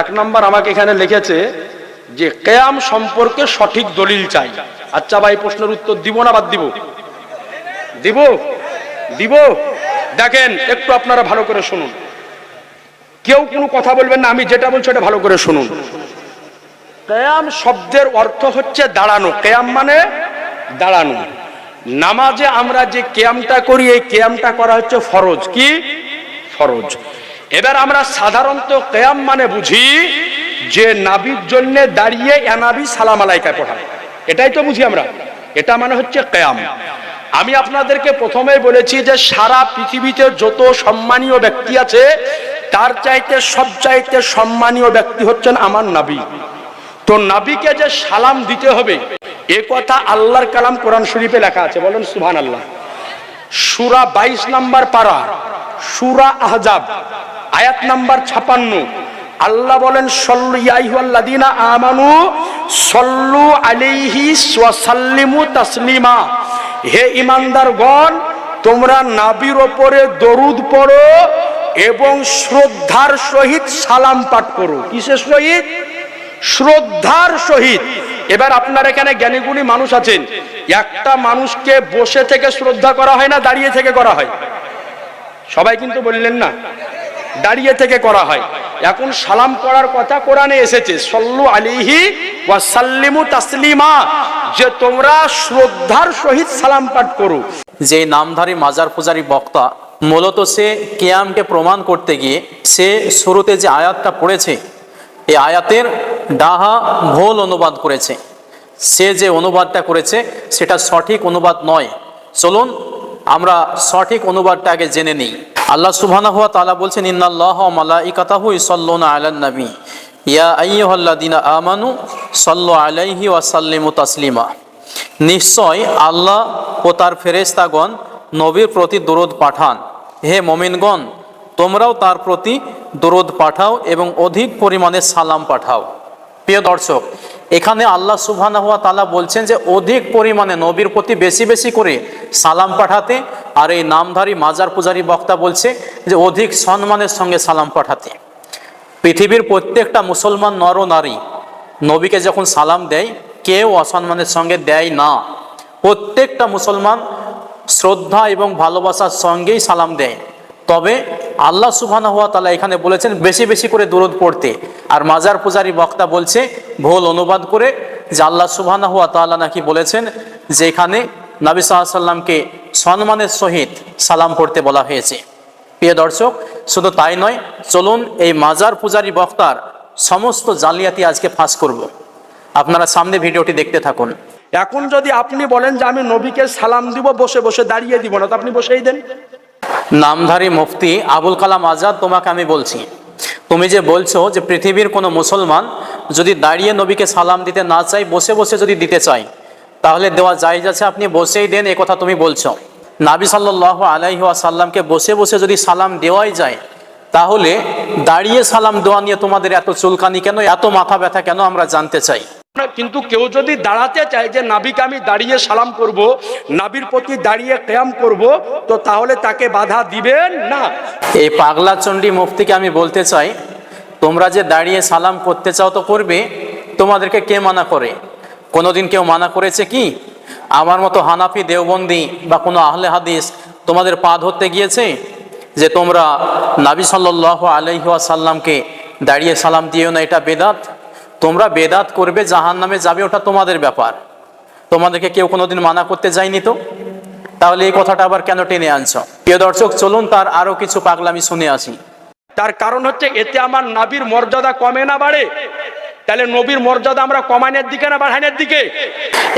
এক নম্বর আমাকে এখানে লিখেছে যে কেয়াম সম্পর্কে সঠিক দলিল চাই। আচ্ছা ভাই, প্রশ্নের উত্তর দিব না বাদ দিব? দিব? দিব? দেখেন, একটু আপনারা ভালো করে শুনুন। কেউ কোনো কথা বলবেন না, আমি যেটা বলছি ওটা ভালো করে শুনুন। কেয়াম শব্দের অর্থ হচ্ছে দাঁড়ানো। কেয়াম মানে দাঁড়ানো। নামাজে আমরা যে কেয়ামটা করি, এই কেয়ামটা করা হচ্ছে ফরজ। কি? ফরজ। এবার আমরা সাধারণত কেয়াম মানে বুঝি যে নাবির জন্য দাঁড়িয়ে এনাবি সালাম আলাইকায় পড়ায়। এটাই তো বুঝি আমরা। এটা মানে হচ্ছে কেয়াম। আমি আপনাদেরকে প্রথমেই বলেছি যে সারা পৃথিবীতে যত সম্মানীয় ব্যক্তি আছে, তার চাইতে সব চাইতে সম্মানীয় ব্যক্তি হচ্ছেন আমার নাবি। তো নাবিকে যে সালাম দিতে হবে, এ কথা আল্লাহর কালাম কোরআন শরীফে লেখা আছে। বলেন সুবহান আল্লাহ সুরা বাইশ নাম্বার পারা, সুরা আহজাব। আয়াত নাম্বার ছাপান্ন। আল্লাহ বলেন, সল্লু ইয়াইহুয়াল্লাদিনা আমানু, সল্লু আলাইহি ওয়াসাল্লিমু তাসলিমা। হে ইমানদারগণ তোমরা নাবির ওপরে দরুদ পড়ো এবং শ্রদ্ধার সহিত সালাম পাঠ করো। কিসের সহিত? শ্রদ্ধার সহিত। এবার আপনার এখানে জ্ঞানীগুণী মানুষ আছেন। একটা মানুষকে বসে থেকে শ্রদ্ধা করা হয় না, দাঁড়িয়ে থেকে করা হয়? সবাই কিন্তু বললেন না। দাঁড়িয়ে থেকে করা হয়। এখন সালাম করার কথা কোরআনে এসেছে, সল্লু আলিহি ওয়া সাল্লিমু তাসলিমা যে তোমরা শ্রদ্ধার সহিত সালাম পাঠ করো। যে নামধারী মাজার পূজারী বক্তা, মূলত সে কেয়ামকে প্রমাণ করতে গিয়ে সে শুরুতে যে আয়াতটা পড়েছে এই আয়াতের ডাহা ভোল অনুবাদ করেছে। সে যে অনুবাদটা করেছে, সেটা সঠিক অনুবাদ নয়। চলুন, আমরা সঠিক অনুবাদটা আগে জেনে নিই। আল্লাহ সুবহানাহু ওয়া তাআলা বলছেন, ইন্নাল্লাহ ওয়া মালাইকাতাহু ইউসাল্লুনা আলান নবী। ইয়া আইয়ুহাল্লাযীনা আমানু সাল্লু আলাইহি ওয়া সাল্লিমু তাসলিমা। নিশ্চয় আল্লাহ ও তার ফেরেশতাগণ নবীর প্রতি দরুদ পাঠান। হে মমিনগণ, তোমরাও তার প্রতি দরুদ পাঠাও এবং অধিক পরিমাণে সালাম পাঠাও। প্রিয় দর্শক এখানে আল্লাহ সুবহানাহু ওয়া তাআলা বলছেন যে, অধিক পরিমাণে নবীর প্রতি বেশি বেশি করে সালাম পাঠাতে আর এই নামধারী মাজার পূজারী বক্তা বলছে যে, অধিক সম্মানের সঙ্গে সালাম পাঠাতে। পৃথিবীর প্রত্যেকটা মুসলমান নর নারী নবীকে যখন সালাম দেয়, কেউ অসম্মানের সঙ্গে দেয় না। প্রত্যেকটা মুসলমান শ্রদ্ধা এবং ভালোবাসার সঙ্গেই সালাম দেয়। তবে আল্লাহ সুবহানাহু ওয়া তাআলা এখানে বলেছেন, বেশি বেশি করে দরুদ পড়তে। আর মাজার পূজারী বক্তা বলছে ভুল অনুবাদ করে যে আল্লাহ সুবহানাহু ওয়া তাআলা নাকি বলেছেন যে এখানে নবী সাল্লামকে সম্মানের সহিত সালাম পড়তে বলা হয়েছে। প্রিয় দর্শক শুধু তাই নয় চলুন এই মাজার পূজারী বক্তার সমস্ত জালিয়াতি আজকে ফাঁস করব। আপনারা সামনে ভিডিওটি দেখতে থাকুন। এখন যদি আপনি বলেন যে আমি নবীকে সালাম দিব বসে বসে দাঁড়িয়ে দিব না তো আপনি বসেই দেন। নামধারী মুফতি আবুল কালাম আজাদ তোমাকে আমি বলছি তুমি যে বলছো যে পৃথিবীর কোনো মুসলমান যদি দাঁড়িয়ে নবীকে সালাম দিতে না চাই বসে বসে যদি দিতে চাই তাহলে দেওয়া যায় যাচ্ছে আপনি বসেই দেন, এ কথা তুমি বলছো। নাবি সাল্লাহ আলাইহি সাল্লামকে বসে বসে যদি সালাম দেওয়াই যায়, তাহলে দাঁড়িয়ে সালাম দেওয়া নিয়ে তোমাদের এত চুলকানি কেন, এত মাথা ব্যথা কেন আমরা জানতে চাই? কিন্তু কেউ যদি দাঁড়াতে চায় যে, নাবিকে আমি দাঁড়িয়ে সালাম করব, নাবির প্রতি দাঁড়িয়ে কেয়াম করব, তো তাহলে তাকে বাধা দিবেন না। এই পাগলা চণ্ডী মুফতিকে আমি বলতে চাই, তোমরা যে দাঁড়িয়ে সালাম করতে চাও তো করবে, তোমাদেরকে কে মানা করে? কোনোদিন কেউ মানা করেছে কি? আমার মতো হানাফি দেওবন্দি বা কোনো আহলে হাদিস তোমাদের পা ধরতে গিয়েছে যে, তোমরা নাবি সাল্লাহ আলহিয়া সাল্লামকে দাঁড়িয়ে সালাম দিও না, এটা বেদাত? তোমরা বেদাত করবে জাহান নামে যাবে ওটা তোমাদের ব্যাপার। তোমাদেরকে কেউ কোনোদিন মানা করতে যায়নি তো? তাহলে এই কথাটা আবার কেন টেনে আনছো? প্রিয় দর্শক চলুন তার আরও কিছু পাগলামি শুনে আসি। তার কারণ হচ্ছে এতে আমার নাবির মর্যাদা কমে না বাড়ে। তাহলে নবীর মর্যাদা আমরা কমানোর দিকে না বাড়ানোর দিকে?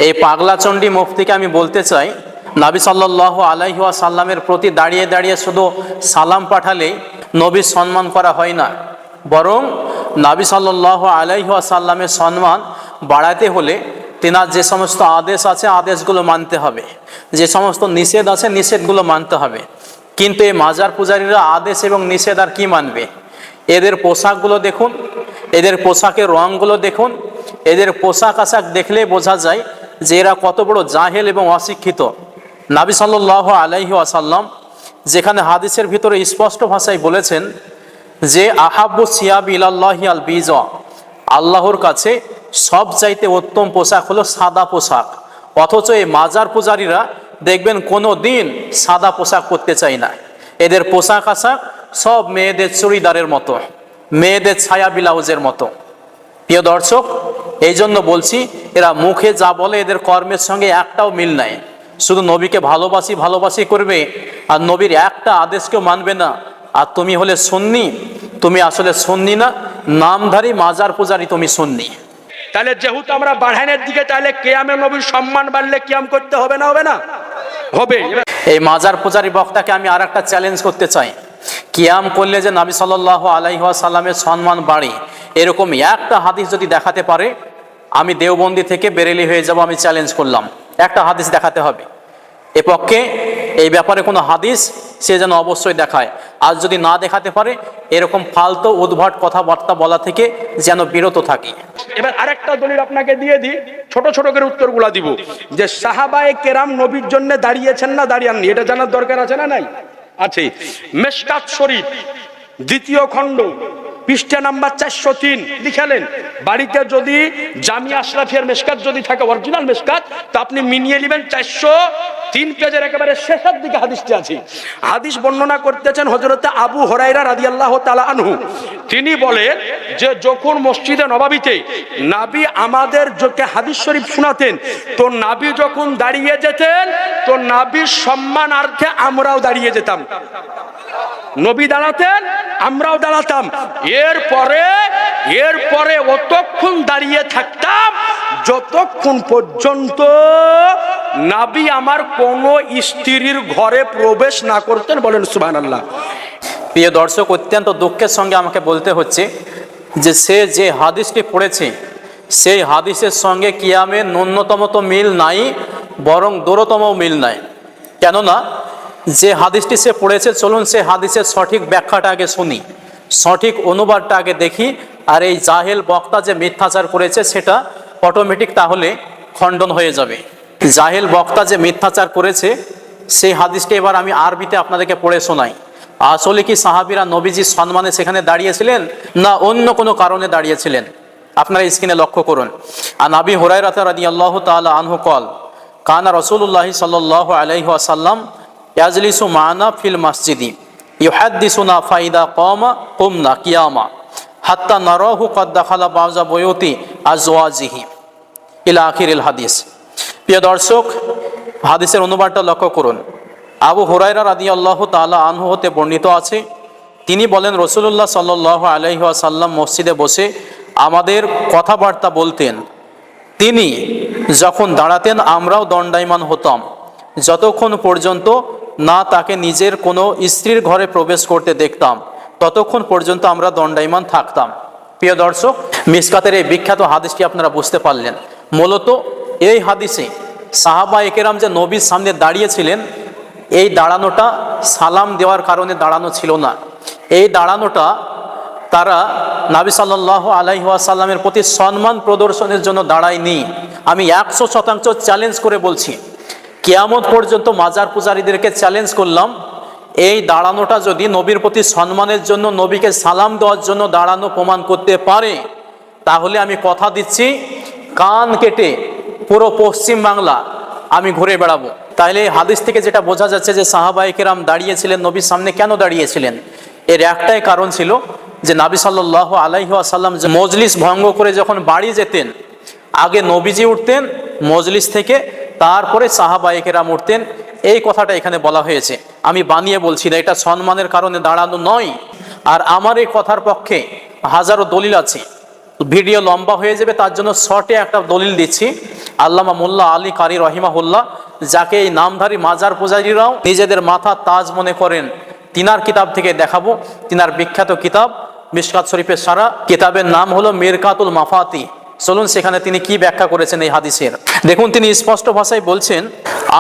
এই পাগলা চণ্ডী মুফতিকে আমি বলতে চাই নাবি সাল্লাহ আলাইহুয়া সাল্লামের প্রতি দাঁড়িয়ে দাঁড়িয়ে শুধু সালাম পাঠালেই নবীর সম্মান করা হয় না। বরং নাবি সাল্লাহ আলাইহুয়া সাল্লামের সম্মান বাড়াতে হলে তেনার যে সমস্ত আদেশ আছে, আদেশগুলো মানতে হবে। যে সমস্ত নিষেধ আছে, নিষেধগুলো মানতে হবে। কিন্তু এই মাজার পূজারীরা আদেশ এবং নিষেধ আর কি মানবে? এদের পোশাকগুলো দেখুন, এদের পোশাকের রঙগুলো দেখুন, এদের পোশাক আশাক দেখলে বোঝা যায় যে এরা কত বড় জাহেল এবং অশিক্ষিত। নাবি সাল্লাহ আলাইহি আসাল্লাম যেখানে হাদিসের ভিতরে স্পষ্ট ভাষায় বলেছেন যে আহাব্বু সিয়াব ইলাল্লাহি আল বিজ আল্লাহর কাছে সব চাইতে উত্তম পোশাক হলো সাদা পোশাক। অথচ এই মাজার পূজারীরা দেখবেন কোনো দিন সাদা পোশাক পরতে চায় না। এদের পোশাক আশাক সব মেয়েদের চুড়িদারের মতো, মেয়েদের ছায়া ব্লাউজের মতো। প্রিয় দর্শক এই জন্য বলছি, এরা মুখে যা বলে এদের কর্মের সঙ্গে একটাও মিল নাই। শুধু নবীকে ভালোবাসি ভালোবাসি করবে, আর নবীর একটা আদেশকেও মানবে না। আর তুমি হলে সুন্নি তুমি আসলে সুন্নি না নামধারী মাজার পূজারি তুমি সুন্নি। তাহলে যেহেতু আমরা বাড়ানোর দিকে তাহলে কেয়ামে নবীর সম্মান বাড়লে কেয়াম করতে হবে না হবে না? হবে। এই মাজার পূজারি বক্তাকে আমি আর একটা চ্যালেঞ্জ করতে চাই। কিয়াম করলে যে নাবি সাল্লাহ আলাইসাল্লামের সম্মান বাড়ে এরকম একটা হাদিস যদি দেখাতে পারে আমি দেওবন্দি থেকে বেরেলি হয়ে যাব আমি চ্যালেঞ্জ করলাম। একটা হাদিস দেখাতে হবে। এ পক্ষে এই ব্যাপারে কোনো হাদিস সে যেন অবশ্যই দেখায়। আর যদি না দেখাতে পারে, এরকম ফালতু, উদ্ভট কথাবার্তা বলা থেকে যেন বিরত থাকি। এবার আরেকটা দলিল আপনাকে দিয়ে দিই। ছোট ছোট করে উত্তরগুলা দিব। যে সাহাবায়ে কেরাম নবীর জন্য দাঁড়িয়েছেন না, দাঁড়িয়াননি? এটা জানার দরকার আছে না নাই? আছে মেশকাত শরীফ, দ্বিতীয় খণ্ড। পৃষ্ঠা নাম্বার চারশো তিন লিখালেন বাড়িতে যদি জামি আশরাফিয়ার মেশকাত যদি থাকে অরিজিনাল মেশকাত, তা আপনি মিনিয়ে নেবেন চারশো তিন পেজের একেবারে শেষের দিকে হাদিসটি আছে। হাদিস বর্ণনা করতেছেন হজরতে আবু হরাইরা রাদিয়াল্লাহ তালা আনহু। তিনি বলেন যে, যখন মসজিদে নবাবিতে নাবি আমাদের যোকে হাদিস শরীফ শোনাতেন, তো নাবি যখন দাঁড়িয়ে যেতেন, তো নাবির সম্মানার্থে আমরাও দাঁড়িয়ে যেতাম। নবী দাঁড়াতেন, আমরাও দাঁড়াতাম। এরপরে এরপরে অতক্ষণ দাঁড়িয়ে থাকতাম, যতক্ষণ পর্যন্ত নাবি আমার কোনো স্ত্রীর ঘরে প্রবেশ না করতেন, বলেন সুবাহ আল্লাহ প্রিয় দর্শক, অত্যন্ত দুঃখের সঙ্গে আমাকে বলতে হচ্ছে যে সে যে হাদিসটি পড়েছে, সেই হাদিসের সঙ্গে কিয়ামের ন্যূনতম তো মিল নাই, বরং দূরতম মিল নাই। কেননা যে হাদিসটি সে পড়েছে, চলুন সে হাদিসের সঠিক ব্যাখ্যাটা আগে শুনি। সঠিক অনুবাদটা আগে দেখি, আর এই জাহেল বক্তা যে মিথ্যাচার করেছে, সেটা অটোমেটিক তাহলে খণ্ডন হয়ে যাবে। জাহেল বক্তা যে মিথ্যাচার করেছে, সেই হাদিসটি এবার আমি আরবিতে আপনাদেরকে পড়ে শোনাই। আসলে কি সাহাবিরা নবীজির সম্মানে সেখানে দাঁড়িয়েছিলেন, না অন্য কোনো কারণে দাঁড়িয়েছিলেন? আপনারা স্ক্রিনে লক্ষ্য করুন। আর নাবি হুরাইরাতা রাদি আল্লাহ তালা আনহু কল, কানা রসুল্লাহি সাল্লাহ আলাইহি আসাল্লাম ইয়াজলিসু মানা ফিল মসজিদি। ইউহাদ্দিসুনা ফাইদা কমা কুমনা কিয়ামা। হাত্তা নারাহু কদ দাখালা বাজা বয়তি আজওয়াজিহি। ইলা আখিরিল হাদিস। প্রিয় দর্শক, হাদিসের অনুবাদটা লক্ষ্য করুন। আবু হুরাইরা রাদি আল্লাহ তালা আনহু হতে বর্ণিত আছে, তিনি বলেন রসুল্লাহ সাল্লাহ আলহি আসাল্লাম মসজিদে বসে আমাদের কথাবার্তা বলতেন। তিনি যখন দাঁড়াতেন, আমরাও দণ্ডায়মান হতাম। যতক্ষণ পর্যন্ত না তাকে নিজের কোনো স্ত্রীর ঘরে প্রবেশ করতে দেখতাম। ততক্ষণ পর্যন্ত আমরা দণ্ডায়মান থাকতাম। প্রিয় দর্শক, মিসকাতের এই বিখ্যাত হাদিসটি আপনারা বুঝতে পারলেন। মূলত এই হাদিসে সাহাবা একেরাম যে নবীর সামনে দাঁড়িয়েছিলেন, এই দাঁড়ানোটা সালাম দেওয়ার কারণে দাঁড়ানো ছিল না। এই দাঁড়ানোটা তারা নাবি সাল্লাহ আলাইসাল্লামের প্রতি সম্মান প্রদর্শনের জন্য দাঁড়ায়নি। আমি একশো শতাংশ চ্যালেঞ্জ করে বলছি। কেয়ামত পর্যন্ত মাজার পূজারীদেরকে চ্যালেঞ্জ করলাম। এই দাঁড়ানোটা যদি নবীর প্রতি সম্মানের জন্য, নবীকে সালাম দেওয়ার জন্য দাঁড়ানো প্রমাণ করতে পারে, তাহলে আমি কথা দিচ্ছি, কান কেটে পুরো পশ্চিম বাংলা আমি ঘুরে বেড়াবো। তাহলে এই হাদিস থেকে যেটা বোঝা যাচ্ছে যে সাহাবাইকেরাম দাঁড়িয়েছিলেন নবীর সামনে কেন দাঁড়িয়েছিলেন? এর একটাই কারণ ছিল যে নাবি সাল্লাহ আলাইহি আসাল্লাম যে মজলিস ভঙ্গ করে যখন বাড়ি যেতেন, আগে নবীজি উঠতেন, মজলিস থেকে তারপরে সাহাবাইকেরাম উঠতেন এই কথাটা এখানে বলা হয়েছে। আমি বানিয়ে বলছি না, এটা সম্মানের কারণে দাঁড়ানো নয়। আর আমার এই কথার পক্ষে হাজারো দলিল আছে। ভিডিও লম্বা হয়ে যাবে, তার জন্য শর্টে একটা দলিল দিচ্ছি। আল্লামা মোল্লা আলী কারি রহিমাহুল্লাহ, যাকে এই নামধারী মাজার পূজারীরাও নিজেদের মাথা তাজ মনে করেন, তিনার কিতাব থেকে দেখাবো। তিনার বিখ্যাত কিতাব, মিশকাত শরীফের সারা। কিতাবের নাম হলো মিরকাতুল মাফাতি। চলুন সেখানে তিনি কি ব্যাখ্যা করেছেন এই হাদিসের। দেখুন, তিনি স্পষ্ট ভাষায় বলছেন,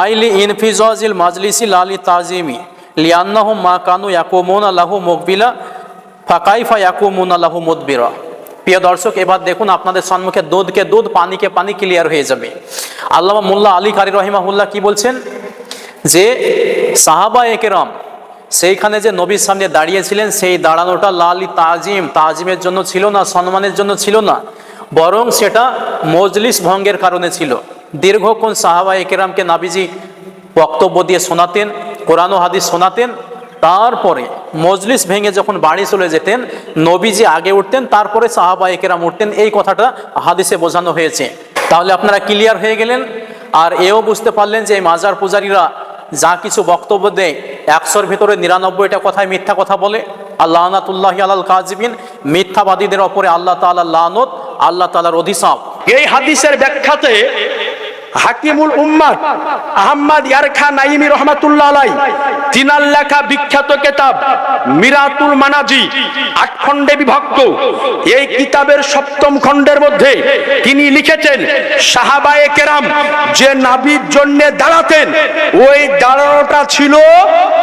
আইলি ইনফিজাজিল মাজলিসিল আলী তাজিমি, লিয়ান্নাহু মা কানু ইয়াকুমুন আল্লাহু মুকবিলা, ফাকাইফা ইয়াকুমুন আল্লাহু মুদবিরা। প্রিয় দর্শক, এবার দেখুন আপনাদের সম্মুখে দুধকে দুধ, পানিকে পানি ক্লিয়ার হয়ে যাবে। আল্লামা মোল্লা আলী কারি রহিমাহুল্লাহ কি বলছেন? যে সাহাবা একেরাম, সেইখানে যে নবীর সামনে দাঁড়িয়েছিলেন সেই দাঁড়ানোটা লালি তাজিম, তাজিমের জন্য ছিল না, সম্মানের জন্য ছিল না। বরং সেটা মজলিস ভঙ্গের কারণে ছিল। দীর্ঘক্ষণ সাহাবা একেরামকে নাবিজি বক্তব্য দিয়ে শোনাতেন, কোরআন হাদিস শোনাতেন, তারপরে মজলিস ভেঙে যখন বাড়ি চলে যেতেন, নবীজি আগে উঠতেন, তারপরে সাহাবা একেরাম উঠতেন, এই কথাটা হাদিসে বোঝানো হয়েছে। তাহলে আপনারা ক্লিয়ার হয়ে গেলেন? আর এও বুঝতে পারলেন যে এই মাজার পূজারীরা যা কিছু বক্তব্য দেয়, একশোর ভিতরে নিরানব্বইটা কথায় মিথ্যা কথা বলে। আল্লাহ আনাতুল্লাহ আলাল কাজিবিন, মিথ্যাবাদীদের ওপরে আল্লাহ তাআলা লানত আল্লাহ তাআলার অধিশাপ এই হাদিসের ব্যাখ্যাতে হাকিমুল উম্মাদ আহম্মদ ইয়ারখা নাইমি রহমাতুল্লাহ আলাই তিনার লেখা বিখ্যাত কিতাব মিরাতুল মানাজি, আট খণ্ডে বিভক্ত। এই কিতাবের সপ্তম খণ্ডের মধ্যে তিনি লিখেছেন, সাহাবায়ে কেরাম যে নাবির জন্য দাঁড়াতেন, ওই দাঁড়ানোটা ছিল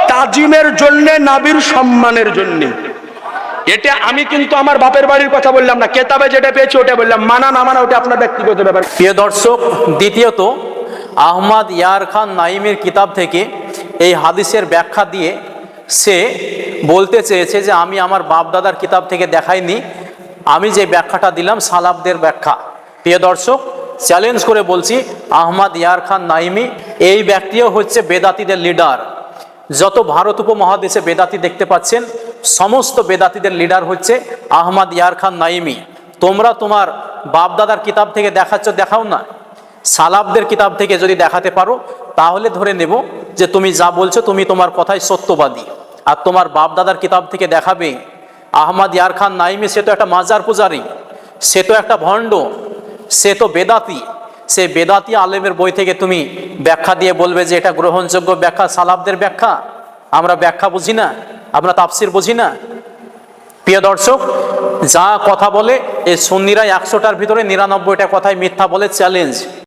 তাজিমের জন্য, নাবির সম্মানের জন্যে। এটা আমি কিন্তু আমার বাপের বাড়ির কথা বললাম না। কেতাবে যেটা পেয়েছি ওটা বললাম। মানা না মানা ওটা আপনার ব্যক্তিগত ব্যাপার। প্রিয় দর্শক, দ্বিতীয়ত, আহমদ ইয়ার খান নাইমের কিতাব থেকে এই হাদিসের ব্যাখ্যা দিয়ে সে বলতে চেয়েছে যে, আমি আমার বাপ দাদার কিতাব থেকে দেখাইনি। আমি যে ব্যাখ্যাটা দিলাম, সালাবদের ব্যাখ্যা। প্রিয় দর্শক চ্যালেঞ্জ করে বলছি, আহমদ ইয়ার খান নাইমি এই ব্যক্তিও হচ্ছে বেদাতিদের লিডার যত ভারত উপমহাদেশে বেদাতি দেখতে পাচ্ছেন সমস্ত বেদাতিদের লিডার হচ্ছে আহমদ ইয়ার খান নাইমি। তোমরা তোমার বাপদাদার কিতাব থেকে দেখাচ্ছ, দেখাও না। সালাবদের কিতাব থেকে যদি দেখাতে পারো, তাহলে ধরে নেব যে তুমি যা বলছো, তুমি তোমার কথায় সত্যবাদী। আর তোমার বাপদাদার কিতাব থেকে দেখাবে, আহমদ ইয়ার খান নাইমি সে তো একটা মাজার পূজারী, সে তো একটা ভণ্ড, সে তো বেদাতি। সে বেদাতি আলেমের বই থেকে তুমি ব্যাখ্যা দিয়ে বলবে যে এটা গ্রহণযোগ্য ব্যাখ্যা, সালাবদের ব্যাখ্যা। আমরা ব্যাখ্যা বুঝি না, আমরা তাফসির বুঝি না। প্রিয় দর্শক, যা কথা বলে, এই সন্নিরা একশোটার ভিতরে নিরানব্বইটা কথায় মিথ্যা বলে চ্যালেঞ্জ